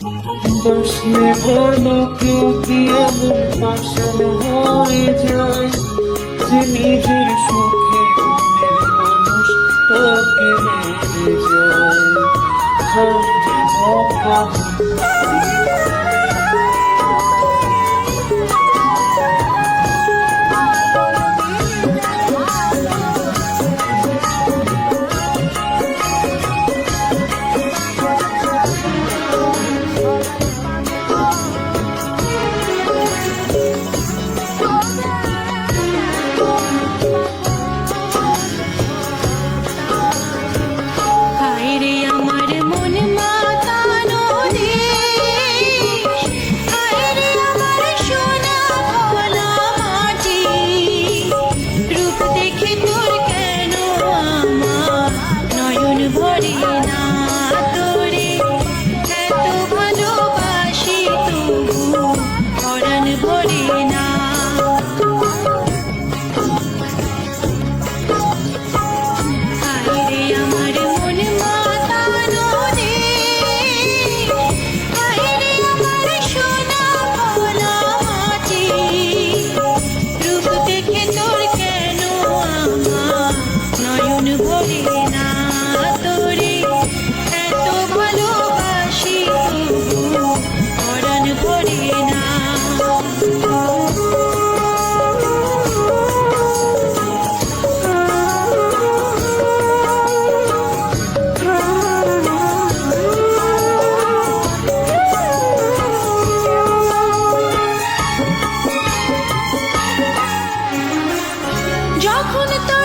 বসলে ভালো কেউ কি এমন পাশান হয়ে যায় যে নিজের সুখে মানুষ তাকে মেরে যায়। Junito.